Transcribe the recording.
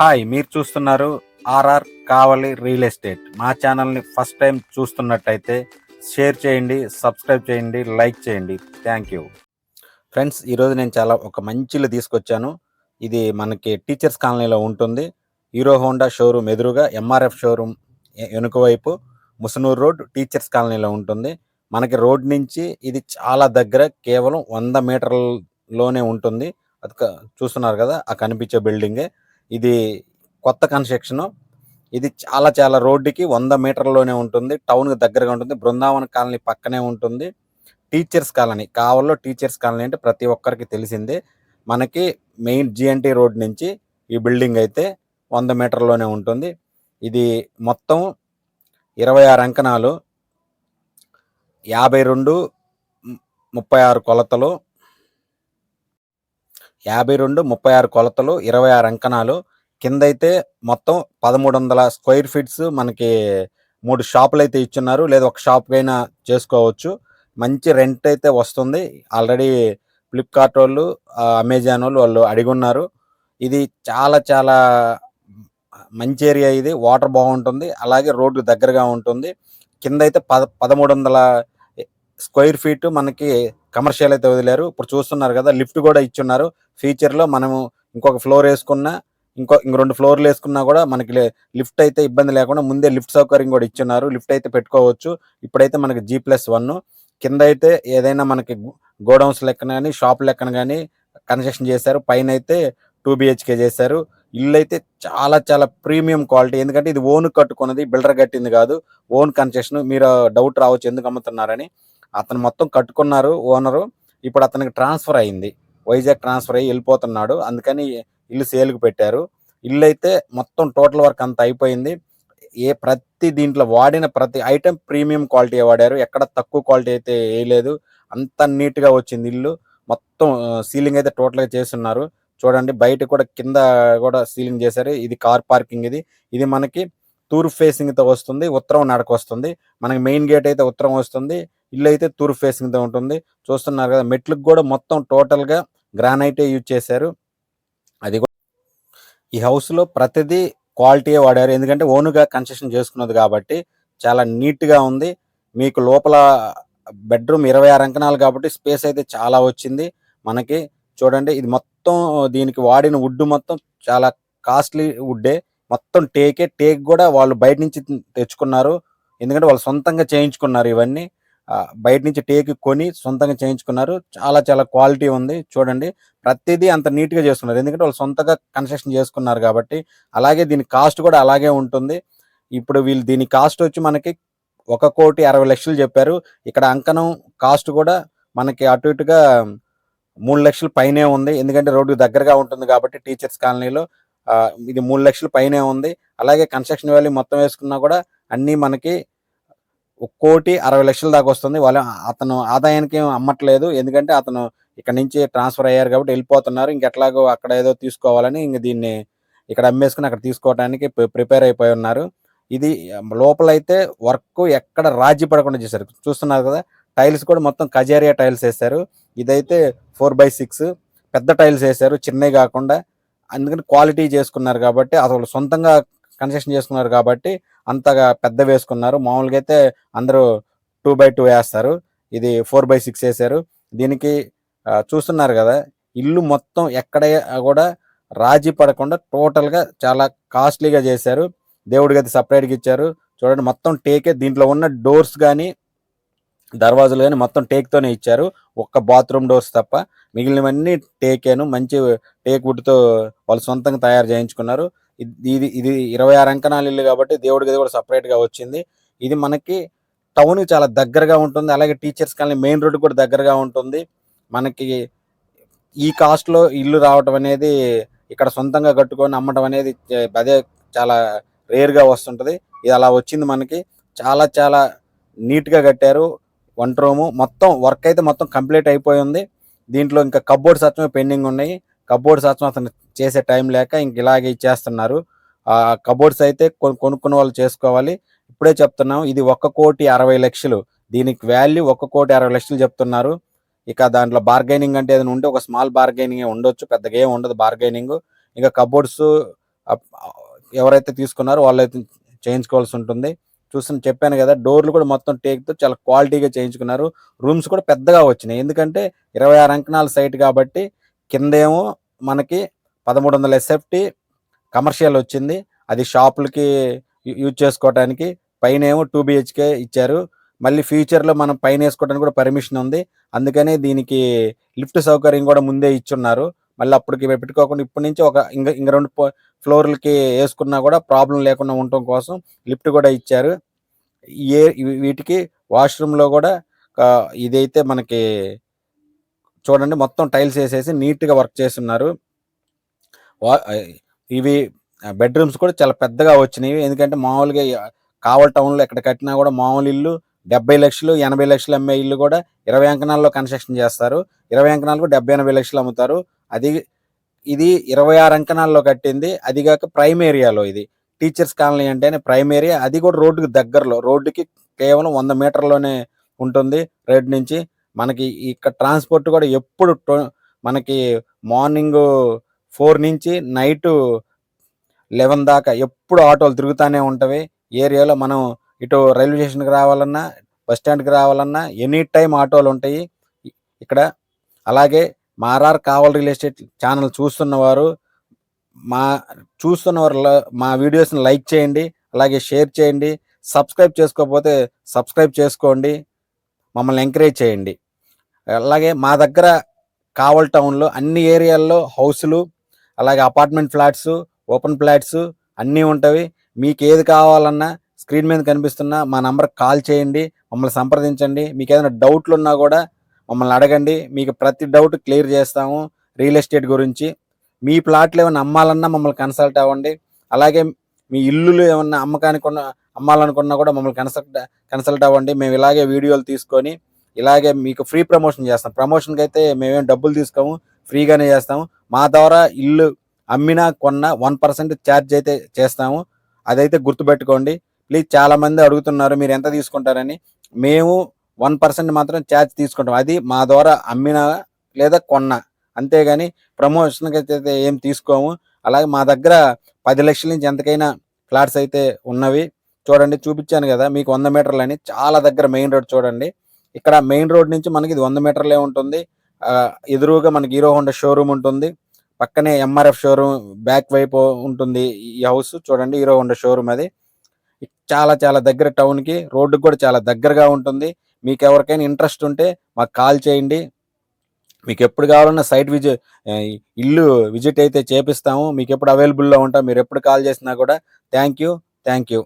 Hi మీరు చూస్తున్నారు RR కావలి real estate. మా ఛానల్ని ఫస్ట్ టైం చూస్తున్నట్టయితే షేర్ చేయండి సబ్స్క్రైబ్ చేయండి లైక్ చేయండి. Thank you. ఫ్రెండ్స్ ఈరోజు నేను చాలా ఒక మంచిలు తీసుకొచ్చాను. ఇది మనకి టీచర్స్ కాలనీలో ఉంటుంది. హీరో హోండా షోరూమ్ ఎదురుగా ఎంఆర్ఎఫ్ షోరూమ్ వెనుకవైపు ముసనూరు రోడ్ టీచర్స్ కాలనీలో ఉంటుంది. మనకి రోడ్ నుంచి ఇది చాలా దగ్గర కేవలం వంద మీటర్లలోనే ఉంటుంది. అది చూస్తున్నారు కదా ఆ కనిపించే బిల్డింగే. ఇది కొత్త కన్స్ట్రక్షన్ ఇది చాలా చాలా రోడ్డుకి వంద మీటర్లోనే ఉంటుంది. టౌన్కి దగ్గరగా ఉంటుంది. బృందావన కాలనీ పక్కనే ఉంటుంది. టీచర్స్ కాలనీ కావల్లో టీచర్స్ కాలనీ అంటే ప్రతి ఒక్కరికి తెలిసిందే. మనకి మెయిన్ జిఎన్టీ రోడ్ నుంచి ఈ బిల్డింగ్ అయితే వంద మీటర్లోనే ఉంటుంది. ఇది మొత్తం ఇరవై ఆరు అంకణాలు యాభై రెండు ముప్పై ఆరు కొలతలు యాభై రెండు ముప్పై ఆరు కొలతలు ఇరవై ఆరు అంకణాలు. కింద అయితే మొత్తం పదమూడు వందల స్క్వేర్ ఫీట్స్ మనకి మూడు షాపులు అయితే ఇచ్చున్నారు. లేదా ఒక షాప్కైనా చేసుకోవచ్చు. మంచి రెంట్ అయితే వస్తుంది. ఆల్రెడీ ఫ్లిప్కార్ట్ వాళ్ళు అమెజాన్ వాళ్ళు వాళ్ళు అడిగి ఉన్నారు ఇది చాలా చాలా మంచి ఏరియా ఇది. వాటర్ బాగుంటుంది. అలాగే రోడ్డు దగ్గరగా ఉంటుంది. కింద అయితే పద పదమూడు వందల స్క్వేర్ ఫీట్ మనకి కమర్షియల్ అయితే వదిలేరు. ఇప్పుడు చూస్తున్నారు కదా లిఫ్ట్ కూడా ఇచ్చున్నారు. ఫ్యూచర్లో మనము ఇంకొక ఫ్లోర్ వేసుకున్నా ఇంకో ఇంక రెండు ఫ్లోర్లు వేసుకున్నా కూడా మనకి లిఫ్ట్ అయితే ఇబ్బంది లేకుండా ముందే లిఫ్ట్ సౌకర్యం కూడా ఇచ్చున్నారు. లిఫ్ట్ అయితే పెట్టుకోవచ్చు. ఇప్పుడైతే మనకి జీ ప్లస్ వన్. కింద అయితే ఏదైనా మనకి గోడౌన్స్ లెక్కన కానీ షాప్ లెక్కన కానీ కన్స్ట్రక్షన్ చేశారు. పైన అయితే టూ బిహెచ్కే చేశారు. ఇల్లు అయితే చాలా చాలా ప్రీమియం క్వాలిటీ. ఎందుకంటే ఇది ఓన్ కట్టుకున్నది బిల్డర్ కట్టింది కాదు. Own construction. మీరు డౌట్ రావచ్చు ఎందుకు అమ్ముతున్నారని. అతను మొత్తం కట్టుకున్నారు ఓనరు. ఇప్పుడు అతనికి ట్రాన్స్ఫర్ అయింది. వైజాగ్ ట్రాన్స్ఫర్ అయ్యి వెళ్ళిపోతున్నాడు. అందుకని ఇల్లు సేల్కి పెట్టారు. ఇల్లు అయితే మొత్తం టోటల్ వర్క్ అంత అయిపోయింది. ఏ ప్రతి దీంట్లో వాడిన ప్రతి ఐటెం ప్రీమియం క్వాలిటీ వాడారు. ఎక్కడ తక్కువ క్వాలిటీ అయితే వేయలేదు. అంత నీట్గా వచ్చింది ఇల్లు. మొత్తం సీలింగ్ అయితే టోటల్గా చేస్తున్నారు. చూడండి బయట కూడా కింద కూడా సీలింగ్ చేశారు. ఇది కార్ పార్కింగ్ ఇది. ఇది మనకి తూర్పు ఫేసింగ్తో వస్తుంది. ఉత్తరం నడక వస్తుంది మనకి మెయిన్ గేట్ అయితే ఉత్తరం వస్తుంది. ఇల్లు అయితే తూర్పు ఫేసింగ్తో ఉంటుంది. చూస్తున్నారు కదా మెట్లకు కూడా మొత్తం టోటల్గా గ్రానైటే యూజ్ చేశారు. అది కూడా ఈ హౌస్లో ప్రతిదీ క్వాలిటీ వాడారు. ఎందుకంటే ఓనుగా కన్స్ట్రక్షన్ చేసుకున్నది కాబట్టి చాలా నీట్గా ఉంది. మీకు లోపల బెడ్రూమ్ ఇరవై ఆరు అంకణాలు కాబట్టి స్పేస్ అయితే చాలా వచ్చింది. మనకి చూడండి ఇది మొత్తం దీనికి వాడిన వుడ్ మొత్తం చాలా కాస్ట్లీ వుడ్డే మొత్తం టేకే టేక్ కూడా వాళ్ళు బయట నుంచి తెచ్చుకున్నారు. ఎందుకంటే వాళ్ళు సొంతంగా చేయించుకున్నారు ఇవన్నీ. బయట నుంచి టేక్ కొని సొంతంగా చేయించుకున్నారు. చాలా చాలా క్వాలిటీ ఉంది. చూడండి ప్రతిదీ అంత నీట్గా చేసుకున్నారు. ఎందుకంటే వాళ్ళు సొంతంగా కన్స్ట్రక్షన్ చేసుకున్నారు కాబట్టి అలాగే దీని కాస్ట్ కూడా అలాగే ఉంటుంది. ఇప్పుడు వీళ్ళు దీని కాస్ట్ వచ్చి మనకి ఒక కోటి అరవై లక్షలు చెప్పారు. ఇక్కడ అంకణం కాస్ట్ కూడా మనకి అటు ఇటుగా మూడు లక్షల పైనే ఉంది. ఎందుకంటే రోడ్డు దగ్గరగా ఉంటుంది కాబట్టి టీచర్స్ కాలనీలో ఇది మూడు లక్షల పైనే ఉంది. అలాగే కన్స్ట్రక్షన్ వాల్యూ మొత్తం వేసుకున్నా కూడా అన్నీ మనకి కోటి అరవై లక్షల దాకా వస్తుంది. వాళ్ళు అతను ఆదాయానికి అమ్మట్లేదు. ఎందుకంటే అతను ఇక్కడ నుంచి ట్రాన్స్ఫర్ అయ్యారు కాబట్టి వెళ్ళిపోతున్నారు. ఇంకెట్లాగో అక్కడ ఏదో తీసుకోవాలని ఇంక దీన్ని ఇక్కడ అమ్మేసుకుని అక్కడ తీసుకోవడానికి ప్రిపేర్ అయిపోయి ఉన్నారు. ఇది లోపల అయితే వర్క్ ఎక్కడ రాజీ పడకుండా చేశారు. చూస్తున్నారు కదా టైల్స్ కూడా మొత్తం కజేరియా టైల్స్ వేశారు. ఇదైతే ఫోర్ బై సిక్స్ పెద్ద టైల్స్ వేశారు. చిన్నవి కాకుండా. అందుకని క్వాలిటీ చేసుకున్నారు కాబట్టి అసలు సొంతంగా కన్స్ట్రక్షన్ చేసుకున్నారు కాబట్టి అంతగా పెద్ద వేసుకున్నారు. మామూలుగా అయితే అందరూ టూ బై టూ వేస్తారు. ఇది ఫోర్ బై సిక్స్ వేసారు దీనికి చూస్తున్నారు కదా ఇల్లు మొత్తం ఎక్కడ కూడా రాజీ పడకుండా టోటల్గా చాలా కాస్ట్లీగా చేశారు. దేవుడి గది సపరేట్గా ఇచ్చారు. చూడండి మొత్తం టేకే దీంట్లో ఉన్న డోర్స్ కానీ దర్వాజాలు కానీ మొత్తం టేక్తోనే ఇచ్చారు. ఒక్క బాత్రూమ్ డోర్స్ తప్ప. మిగిలినవన్నీ టేకేను. మంచి టేక్ వుడ్తో వాళ్ళు సొంతంగా తయారు చేయించుకున్నారు. ఇది ఇది ఇది ఇరవై ఆరు అంకణాలు ఇల్లు కాబట్టి దేవుడికి కూడా సపరేట్గా వచ్చింది. ఇది మనకి టౌన్కి చాలా దగ్గరగా ఉంటుంది. అలాగే టీచర్స్ కానీ మెయిన్ రోడ్ కూడా దగ్గరగా ఉంటుంది. మనకి ఈ కాస్ట్లో ఇల్లు రావటం అనేది ఇక్కడ సొంతంగా కట్టుకొని అమ్మటం అనేది అదే చాలా రేర్గా వస్తుంటుంది. ఇది అలా వచ్చింది మనకి. చాలా చాలా నీట్గా కట్టారు. వన్ రూము మొత్తం వర్క్ అయితే మొత్తం కంప్లీట్ అయిపోయి ఉంది. దీంట్లో ఇంకా కబోర్డ్స్ అచ్చమే పెండింగ్ ఉన్నాయి. కబోర్డ్స్ అచ్చం అతను చేసే టైం లేక ఇంక ఇలాగే ఇచ్చేస్తున్నారు ఆ కబోర్డ్స్ అయితే కొనుక్కున్న వాళ్ళు చేసుకోవాలి. ఇప్పుడే చెప్తున్నాం ఇది ఒక కోటి అరవై లక్షలు. దీనికి వాల్యూ ఒక కోటి అరవై లక్షలు చెప్తున్నారు. ఇక దాంట్లో బార్గైనింగ్ అంటే ఏదైనా ఉంటే ఒక స్మాల్ బార్గైనింగ్ ఉండొచ్చు పెద్దగా ఏం ఉండదు బార్గైనింగ్. ఇంకా కబోర్డ్స్ ఎవరైతే తీసుకున్నారో వాళ్ళైతే చేయించుకోవాల్సి ఉంటుంది. చూసిన చెప్పాను కదా డోర్లు కూడా మొత్తం టేక్తో చాలా క్వాలిటీగా చేయించుకున్నారు. రూమ్స్ కూడా పెద్దగా వచ్చినాయి. ఎందుకంటే ఇరవై ఆరు అంకణాల సైట్ కాబట్టి కిందేమో మనకి పదమూడు వందల ఎస్ఎఫ్టీ కమర్షియల్ వచ్చింది. అది షాపులకి యూజ్ చేసుకోవడానికి పైన ఏమో టూ బిహెచ్కే ఇచ్చారు. మళ్ళీ ఫ్యూచర్లో మనం పైన వేసుకోవడానికి కూడా పర్మిషన్ ఉంది. అందుకనే దీనికి లిఫ్ట్ సౌకర్యం కూడా ముందే ఇచ్చున్నారు. మళ్ళీ అప్పటికి పెట్టుకోకుండా ఇప్పటి నుంచి ఒక ఇంక ఇంక రెండు ఫ్లోర్లకి వేసుకున్నా కూడా ప్రాబ్లం లేకుండా ఉండటం కోసం లిఫ్ట్ కూడా ఇచ్చారు. ఏ వీటికి వాష్రూమ్లో కూడా ఇదైతే మనకి చూడండి మొత్తం టైల్స్ వేసేసి నీట్గా వర్క్ చేస్తున్నారు. ఇవి బెడ్రూమ్స్ కూడా చాలా పెద్దగా వచ్చినాయి ఎందుకంటే మామూలుగా కావల్ టౌన్లో ఎక్కడ కట్టినా కూడా మామూలు ఇల్లు డెబ్బై లక్షలు ఎనభై లక్షలు అమ్మే ఇల్లు కూడా ఇరవై అంకణాల్లో కన్స్ట్రక్షన్ చేస్తారు. ఇరవై అంకణాలకు డెబ్బై ఎనభై లక్షలు అమ్ముతారు. అది ఇది ఇరవై ఆరు అంకణాల్లో కట్టింది. అది కాక ప్రైమ్ ఏరియాలో ఇది. టీచర్స్ కాలనీ అంటేనే ప్రైమ్ ఏరియా. అది కూడా రోడ్డుకి దగ్గరలో రోడ్డుకి కేవలం వంద మీటర్లోనే ఉంటుంది. రోడ్ నుంచి మనకి ఇక్కడ ట్రాన్స్పోర్ట్ కూడా ఎప్పుడు టో- మనకి మార్నింగ్ ఫోర్ నుంచి నైట్ లెవెన్ దాకా ఎప్పుడు ఆటోలు తిరుగుతూనే ఉంటవి. ఏరియాలో మనం ఇటు రైల్వే స్టేషన్కి రావాలన్నా బస్ స్టాండ్కి రావాలన్నా ఎనీ టైం ఆటోలు ఉంటాయి. ఇక్కడ అలాగే మారార్ కావల్ రియల్ ఎస్టేట్ ఛానల్ చూస్తున్నవారు మా చూస్తున్నవారు ల- మా వీడియోస్ని లైక్ చేయండి అలాగే షేర్ చేయండి సబ్స్క్రైబ్ చేసుకోకపోతే సబ్స్క్రైబ్ చేసుకోండి. మమ్మల్ని ఎంకరేజ్ చేయండి. అలాగే మా దగ్గర కావల్ టౌన్లో అన్ని ఏరియాల్లో హౌసులు అలాగే అపార్ట్మెంట్ ఫ్లాట్స్ ఓపెన్ ఫ్లాట్స్ అన్నీ ఉంటవి. మీకు ఏది కావాలన్నా స్క్రీన్ మీద కనిపిస్తున్న మా నంబర్కి కాల్ చేయండి. మమ్మల్ని సంప్రదించండి. మీకు ఏదైనా డౌట్లు ఉన్నా కూడా మమ్మల్ని అడగండి. మీకు ప్రతి డౌట్ క్లియర్ చేస్తాము రియల్ ఎస్టేట్ గురించి. మీ ప్లాట్లు ఏమైనా అమ్మాలన్నా మమ్మల్ని కన్సల్ట్ అవ్వండి. అలాగే మీ ఇల్లులు ఏమన్నా అమ్మకానికి ఉన్న అమ్మాలనుకున్నా కూడా మమ్మల్ని కన్సల్ట్ కన్సల్ట్ అవ్వండి. మేము ఇలాగే వీడియోలు తీసుకొని ఇలాగే మీకు ఫ్రీ ప్రమోషన్ చేస్తాం. ప్రమోషన్కి అయితే మేమేం డబ్బులు తీసుకోము ఫ్రీగానే చేస్తాము. మా ద్వారా ఇల్లు అమ్మినా కొన్న వన్ పర్సెంట్ ఛార్జ్ అయితే చేస్తాము. అదైతే గుర్తుపెట్టుకోండి. ప్లీజ్ చాలామంది అడుగుతున్నారు మీరు ఎంత తీసుకుంటారని. మేము వన్ పర్సెంట్ మాత్రం ఛార్జ్ తీసుకుంటాం. అది మా ద్వారా అమ్మినా లేదా కొన్న. అంతేగాని ప్రమోషన్కి అయితే ఏం తీసుకోము. అలాగే మా దగ్గర పది లక్షల నుంచి ఎంతకైనా ఫ్లాట్స్ అయితే ఉన్నవి. చూడండి చూపించాను కదా మీకు వంద మీటర్లు అని చాలా దగ్గర మెయిన్ రోడ్ చూడండి. ఇక్కడ మెయిన్ రోడ్ నుంచి మనకి ఇది వంద మీటర్లే ఉంటుంది. ఎదురుగా మనకి హీరో హోండా షోరూమ్ ఉంటుంది. పక్కనే ఎంఆర్ఎఫ్ షోరూమ్ బ్యాక్ వైపు ఉంటుంది ఈ హౌస్ చూడండి హీరో హోండా షోరూమ్ అది. చాలా చాలా దగ్గర టౌన్కి రోడ్డుకి కూడా చాలా దగ్గరగా ఉంటుంది. మీకు ఎవరికైనా ఇంట్రెస్ట్ ఉంటే మాకు కాల్ చేయండి. మీకు ఎప్పుడు కావాలన్నా సైట్ విజిట్ ఇల్లు విజిట్ అయితే చేపిస్తాము. మీకు ఎప్పుడు అవైలబుల్లో ఉంటాం మీరు ఎప్పుడు కాల్ చేసినా కూడా. Thank you thank you.